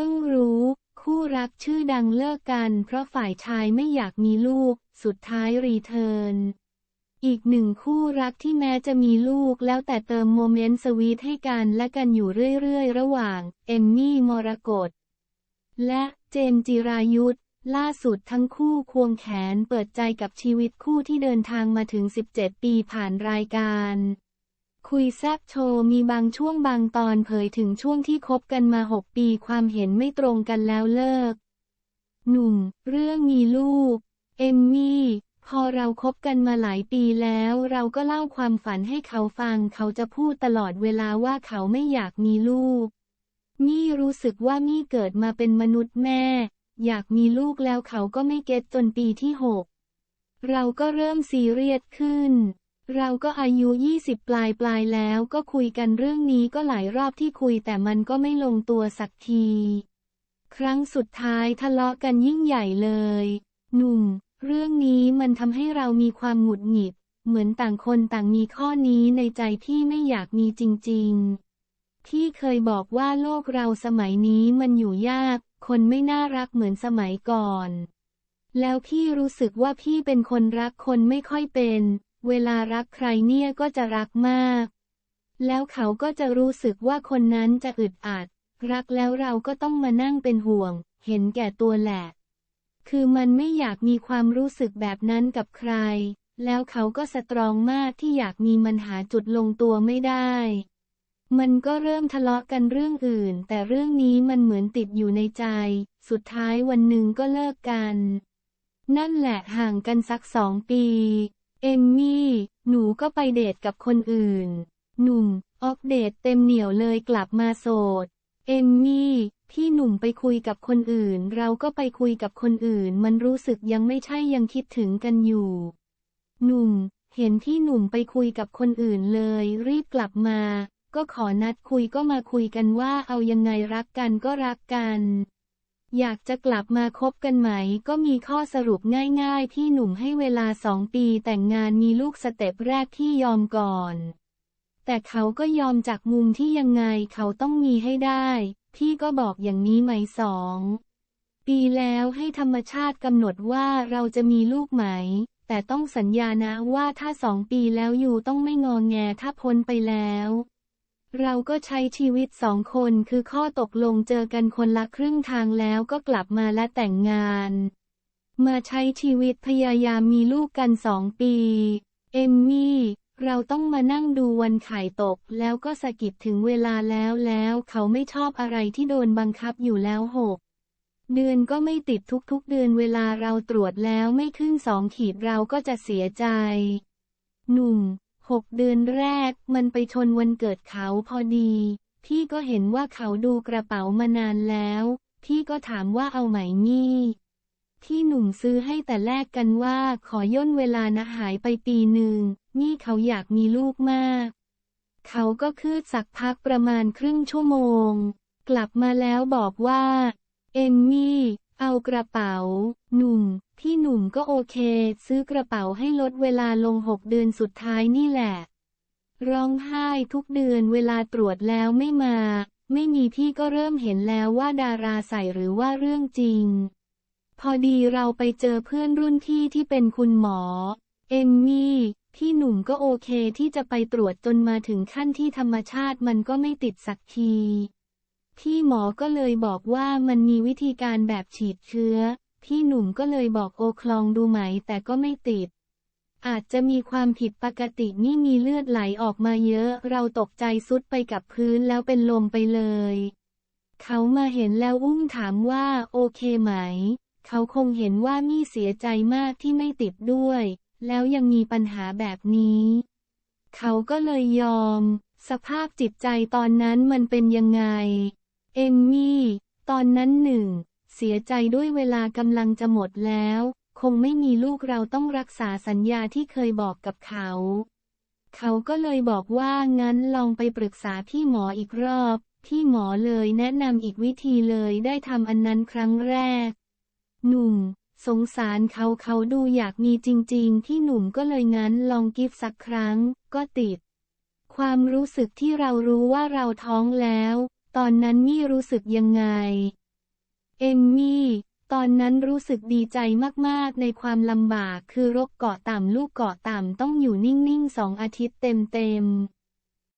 พิ่งรู้ คู่รักชื่อดังเลิกกัน เพราะฝ่ายชายไม่อยากมีลูก สุดท้ายรีเทิร์นอีกหนึ่งคู่รักที่แม้จะมีลูกแล้วแต่เติมโมเมนต์สวีทให้กันและกันอยู่เรื่อยๆ ระหว่าง เอมมี่มรกตและเจมส์จิรายุทธล่าสุดทั้งคู่ควงแขนเปิดใจกับชีวิตคู่ที่เดินทางมาถึง 17 ปีผ่านรายการ คุยแซบโชว์มีบางช่วงบางตอนเผยถึงช่วงที่คบกันมา 6 ปีความเห็นไม่ตรงกันแล้วเลิก หนุ่ม เรื่องมีลูก เอมมี่ พอเราคบกันมาหลายปีแล้ว เราก็เล่าความฝันให้เขาฟัง เขาจะพูดตลอดเวลาว่าเขาไม่อยากมีลูก มี่รู้สึกว่ามี่เกิดมาเป็นมนุษย์แม่ อยากมีลูกแล้วเขาก็ไม่เก็ตจนปีที่หกเราก็เริ่มซีเรียสขึ้น เราก็อายุ 20 ปลายปลายแล้วก็คุยกันเรื่องนี้ก็หลายรอบที่คุยแต่มันก็ไม่ลงตัวสักที ครั้งสุดท้ายทะเลาะกันยิ่งใหญ่เลย หนุ่ม เรื่องนี้มันทำให้เรามีความหงุดหงิด เหมือนต่างคนต่างมีข้อนี้ในใจพี่ไม่อยากมีจริงๆพี่เคยบอกว่าโลกเราสมัยนี้มันอยู่ยาก คนไม่น่ารักเหมือนสมัยก่อน แล้วพี่รู้สึกว่าพี่เป็นคนรักคนไม่ค่อยเป็น เวลารักใครเนี่ยก็จะรักมาก แล้วเขาก็จะรู้สึกว่าคนนั้นจะอึดอัด รักแล้วเราก็ต้องมานั่งเป็นห่วง เห็นแก่ตัวแหละ คือมันไม่อยากมีความรู้สึกแบบนั้นกับใคร แล้วเขาก็สตรองมากที่อยากมีมันหาจุดลงตัวไม่ได้ มันก็เริ่มทะเลาะกันเรื่องอื่น แต่เรื่องนี้มันเหมือนติดอยู่ในใจ สุดท้ายวันหนึ่งก็เลิกกัน นั่นแหละห่างกันสักสองปี เอมมี่ หนูก็ไปเดทกับคนอื่น หนุ่ม ออกเดทเต็มเหนียวเลยกลับมาโสด เอมมี่ พี่หนุ่มไปคุยกับคนอื่น เราก็ไปคุยกับคนอื่น มันรู้สึกยังไม่ใช่ยังคิดถึงกันอยู่ หนุ่ม เห็นพี่หนุ่มไปคุยกับคนอื่นเลย รีบกลับมา ก็ขอนัดคุยก็มาคุยกันว่าเอายังไงรักกันก็รักกัน อยากจะกลับมาคบกันไหม ก็มีข้อสรุปง่ายๆพี่หนุ่มให้เวลาสองปีแต่งงานมีลูกสเต็ปแรกที่ยอมก่อน แต่เขาก็ยอมจากมุมที่ยังไงเขาต้องมีให้ได้ พี่ก็บอกอย่างนี้ไหมสอง ปีแล้วให้ธรรมชาติกำหนดว่าเราจะมีลูกไหม แต่ต้องสัญญานะว่าถ้าสองปีแล้วอยู่ต้องไม่งองแงถ้าพ้นไปแล้ว เราก็ใช้ชีวิตสองคนคือข้อตกลงเจอกันคนละครึ่งทางแล้วก็กลับมาและแต่งงาน มาใช้ชีวิตพยายามมีลูกกันสองปี เอมมี่ เราต้องมานั่งดูวันไข่ตกแล้วก็สะกิดถึงเวลาแล้วแล้วเขาไม่ชอบอะไรที่โดนบังคับอยู่แล้วหกเดือนก็ไม่ติดทุกๆเดือนเวลาเราตรวจแล้วไม่ขึ้นสองขีดเราก็จะเสียใจ หนุ่ม หกเดือนแรกมันไปชนวันเกิดเขาพอดี พี่ก็เห็นว่าเขาดูกระเป๋ามานานแล้ว พี่ก็ถามว่าเอาไหมนี่ที่หนุ่มซื้อให้แต่แรกกันว่าขอย่นเวลานะหายไปปีหนึ่งนี่เขาอยากมีลูกมาก เขาก็คืดสักพักประมาณครึ่งชั่วโมง กลับมาแล้วบอกว่า เอมมี่ เอากระเป๋า หนุ่มพี่หนุ่ม ก็โอเค ซื้อกระเป๋าให้ลดเวลาลงหกเดือนสุดท้ายนี่แหละ ร้องไห้ทุกเดือนเวลาตรวจแล้วไม่มา ไม่มีพี่ก็เริ่มเห็นแล้วว่าดาราใส่หรือว่าเรื่องจริง พอดีเราไปเจอเพื่อนรุ่นพี่ที่เป็นคุณหมอ เอมมี่ พี่หนุ่มก็โอเคที่จะไปตรวจจนมาถึงขั้นที่ธรรมชาติมันก็ไม่ติดสักทีพี่หมอก็เลยบอกว่ามันมีวิธีการแบบฉีดเชื้อ พี่หนุ่มก็เลยบอกโอคลองดูไหมแต่ก็ไม่ติด อาจจะมีความผิดปกตินี่มีเลือดไหลออกมาเยอะ เราตกใจซุดไปกับพื้นแล้วเป็นลมไปเลย เขามาเห็นแล้วอุ้มถามว่าโอเคไหม เขาคงเห็นว่ามี่เสียใจมากที่ไม่ติดด้วย แล้วยังมีปัญหาแบบนี้ เขาก็เลยยอม สภาพจิตใจตอนนั้นมันเป็นยังไง เอมมี่ ตอนนั้นหนึ่ง เสียใจด้วยเวลากำลังจะหมดแล้ว คงไม่มีลูกเราต้องรักษาสัญญาที่เคยบอกกับเขา เขาก็เลยบอกว่างั้นลองไปปรึกษาพี่หมออีกรอบ พี่หมอเลยแนะนำอีกวิธีเลยได้ทำอันนั้นครั้งแรก หนุ่ม สงสารเขาเขาดูอยากมีจริงๆพี่หนุ่มก็เลยงั้นลองกิฟสักครั้ง ก็ติด ความรู้สึกที่เรารู้ว่าเราท้องแล้ว ตอนนั้นมี่รู้สึกยังไง เอมมี่ ตอนนั้นรู้สึกดีใจมากๆ ในความลำบากคือรกเกาะต่ำลูกเกาะต่ำต้องอยู่นิ่งๆสองอาทิตย์เต็มๆ